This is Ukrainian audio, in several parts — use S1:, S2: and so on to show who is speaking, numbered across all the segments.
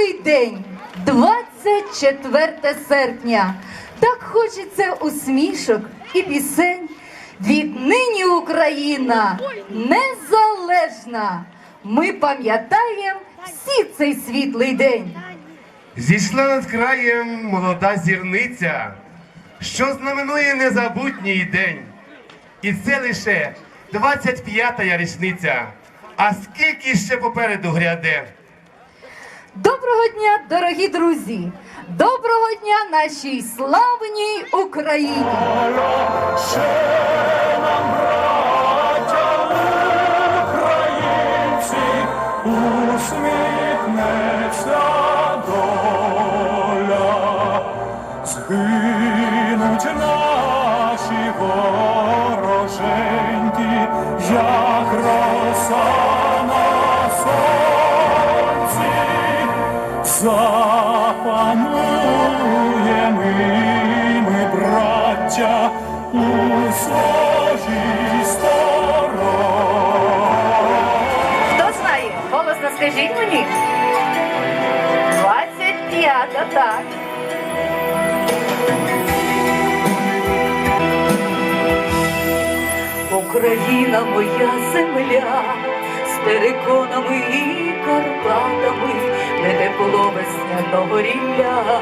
S1: Святковий день, 24 серпня. Так хочеться усмішок і пісень. Віднині Україна незалежна. Ми пам'ятаємо всі цей світлий день.
S2: Зійшла над краєм молода зірниця, що знаменує незабутній день. І це лише 25-я річниця. А скільки ще попереду гряде?
S1: Доброго дня, дорогі друзі! Доброго дня нашій славній Україні!
S3: Усміхнеться доля, згинуть наші вороженьки, як роса запануємо ми, браття, у своїй стороні.
S1: Хто знає? Голосно скажіть мені. 25, так. Україна моя земля, з териконами і Карпатами, де тепло весняного рілля,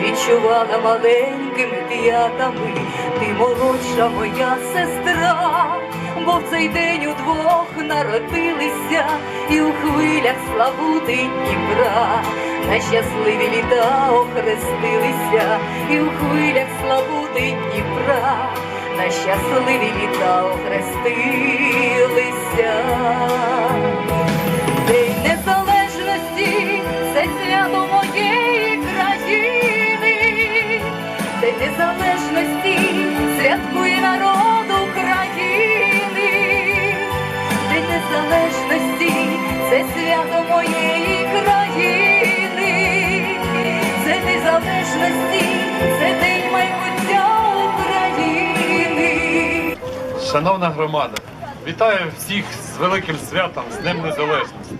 S1: відчувала маленькими п'ятами, ти молодша моя сестра, бо в цей день удвох народилися, і у хвилях славути Дніпра, на щасливі літа охрестилися, і у хвилях славути Дніпра. На щасливі літа охрестилися. Це свято моєї країни, це незалежності, це день майбуття України.
S4: Шановна громада, вітаю всіх з великим святом, з Днем Незалежності.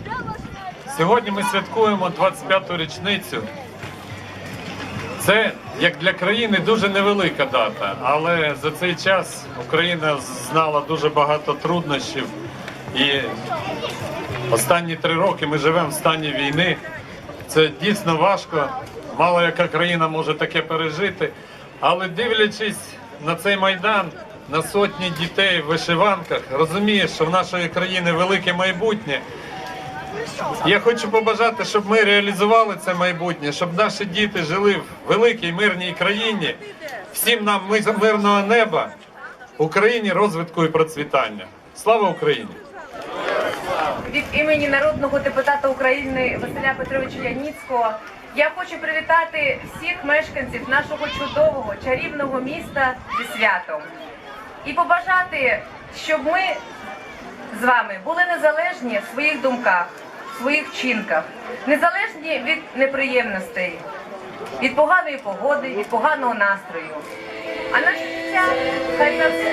S4: Сьогодні ми святкуємо 25-ту річницю. Це як для країни дуже невелика дата, але за цей час Україна знала дуже багато труднощів. І останні три роки ми живемо в стані війни. Це дійсно важко. Мало яка країна може таке пережити. Але дивлячись на цей майдан, на сотні дітей в вишиванках, розумієш, що в нашої країни велике майбутнє. Я хочу побажати, щоб ми реалізували це майбутнє, щоб наші діти жили в великій мирній країні. Всім нам мирного неба, Україні розвитку і процвітання. Слава Україні!
S5: Від імені народного депутата України Василя Петровича Яніцького. Я хочу привітати всіх мешканців нашого чудового чарівного міста зі святом. І побажати, щоб ми з вами були незалежні в своїх думках, в своїх вчинках, незалежні від неприємностей, від поганої погоди, від поганого настрою. А наше життя хай завжди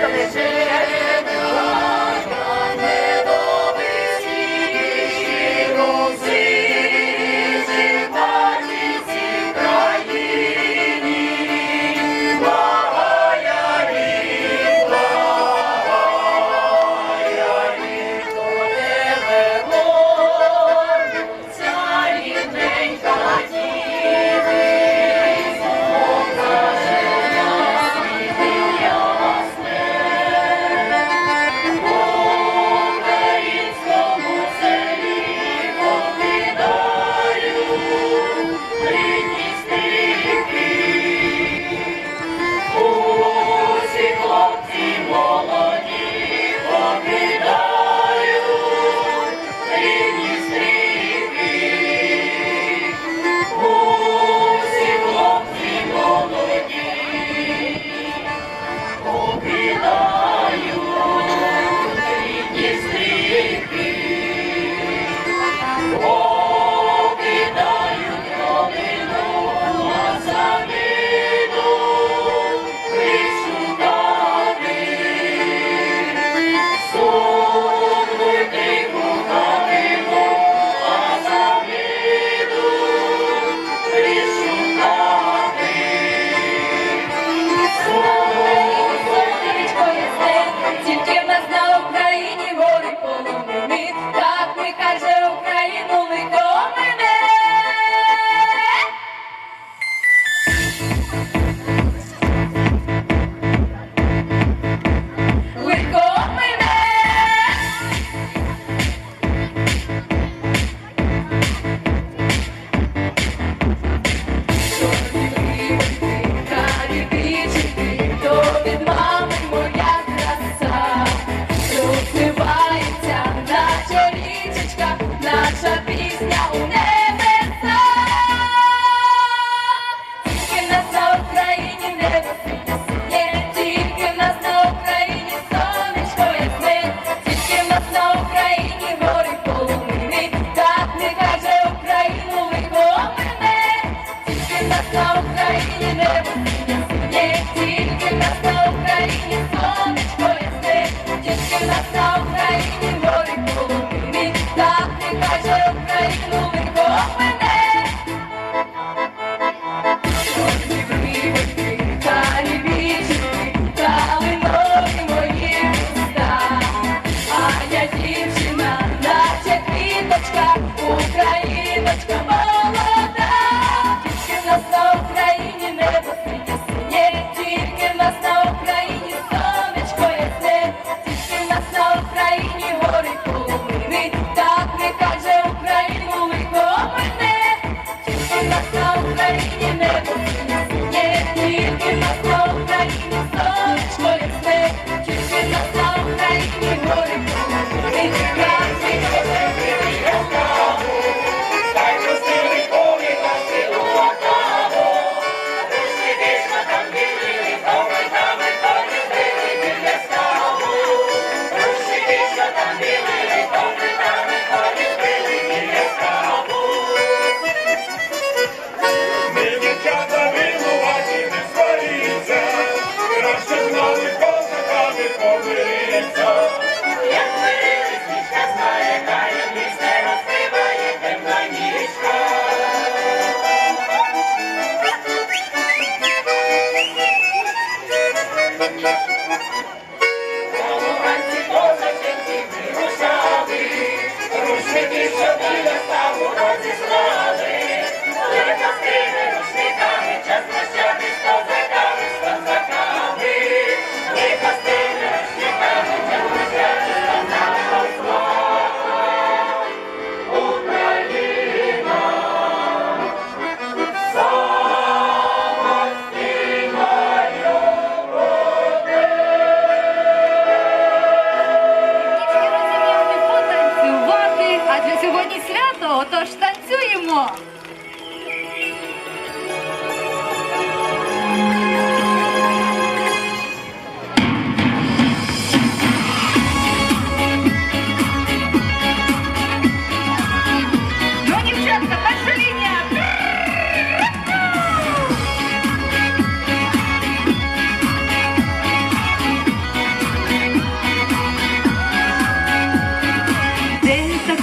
S6: де так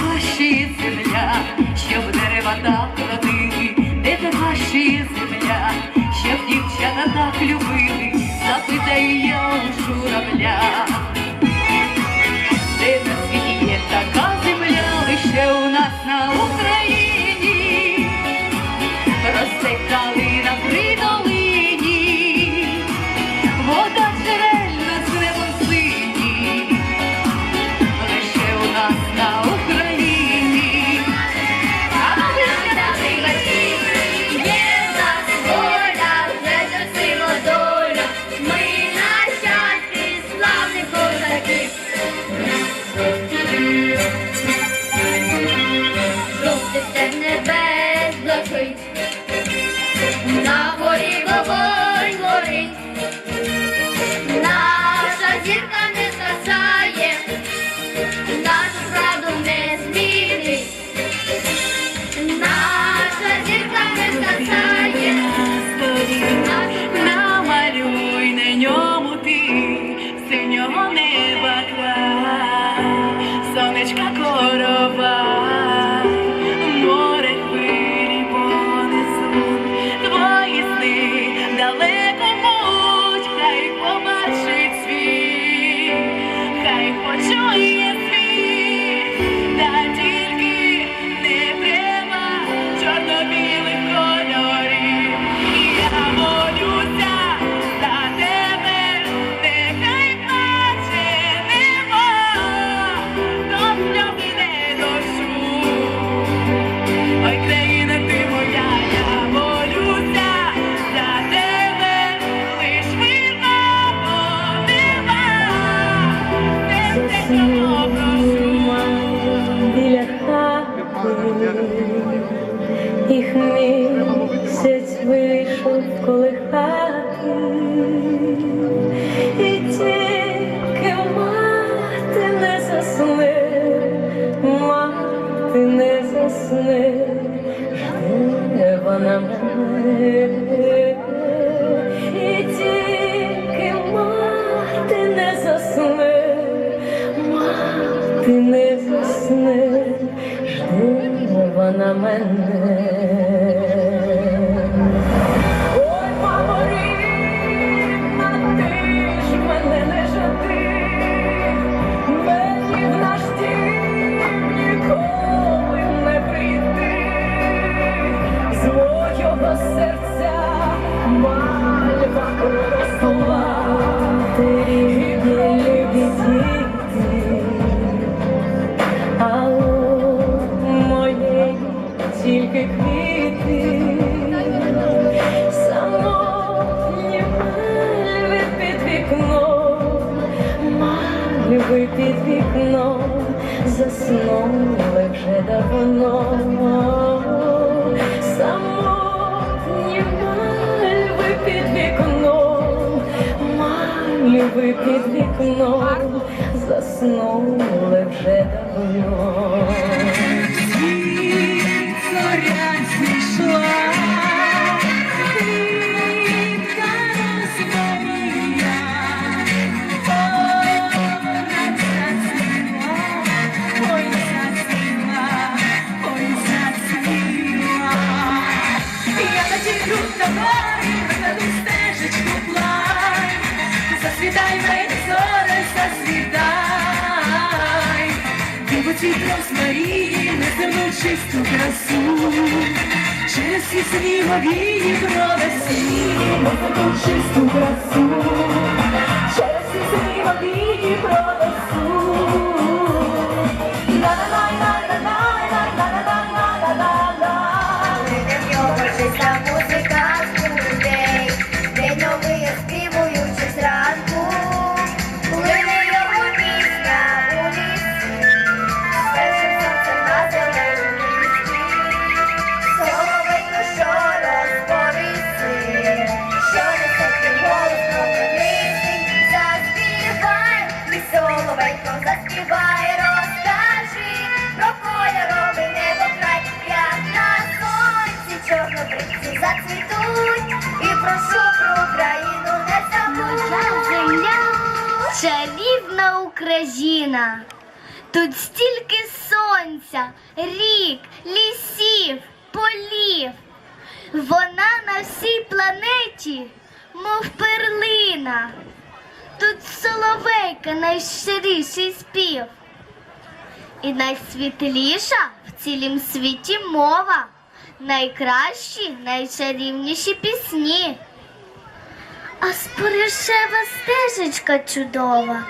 S6: земля, щоб дерева так родили, де так земля, щоб дівчата так любили, запитаю я
S7: у. Сонечка корова mandir snow чисту красу.
S8: заспівай, розкажи, про кольоровий небо край, на сонці чорнобривці зацвітуть і прошу про Україну не забудь.
S9: Україна. Тут стільки сонця, рік, лісів, полів. Вона на всій планеті, мов перлина. Тут соловейка найщиріший спів. І найсвітліша в цілім світі мова, найкращі, найчарівніші пісні. А споришева стежечка чудова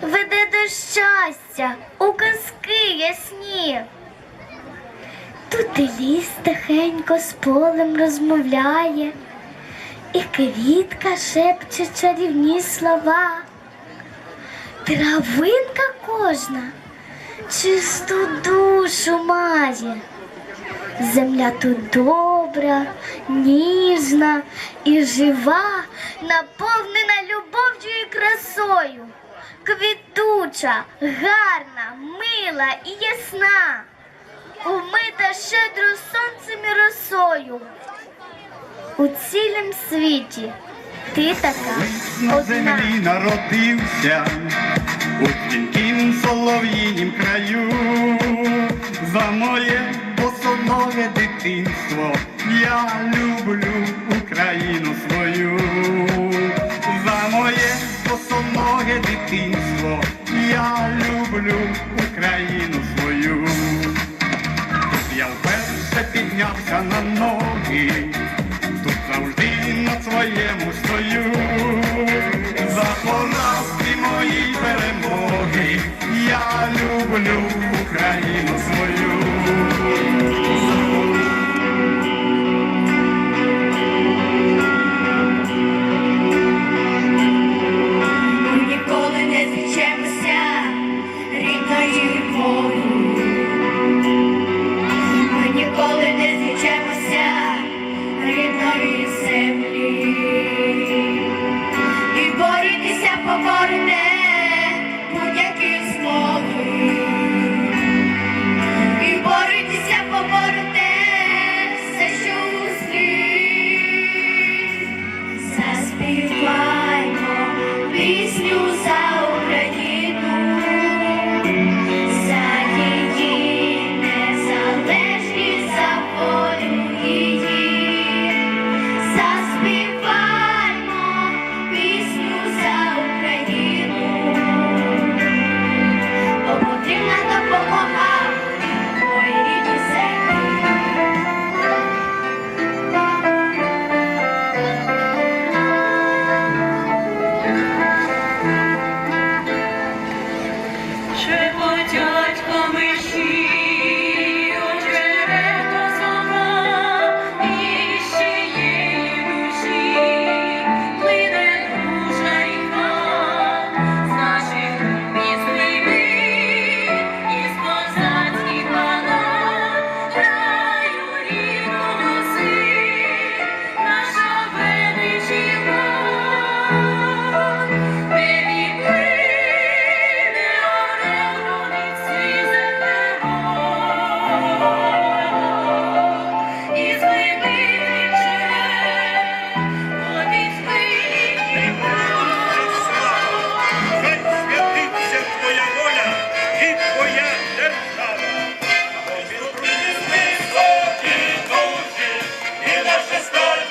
S9: веде до щастя у казки ясні. Тут і ліс тихенько з полем розмовляє, і квітка шепче чарівні слова. Травинка кожна чисту душу має. Земля тут добра, ніжна і жива, наповнена любов'ю і красою, квітуча, гарна, мила і ясна, умита щедро сонцем і росою. У цілім світі ти така
S8: на
S9: одна.
S8: землі народився, у дзвінкім солов'їнім краю, за моє босоноге дитинство, я люблю Україну свою, за моє босоноге дитинство, я люблю Україну свою. Я вперше піднявся на ноги, своєму стою. За поразки мої перемоги, я люблю Україну свою.
S7: І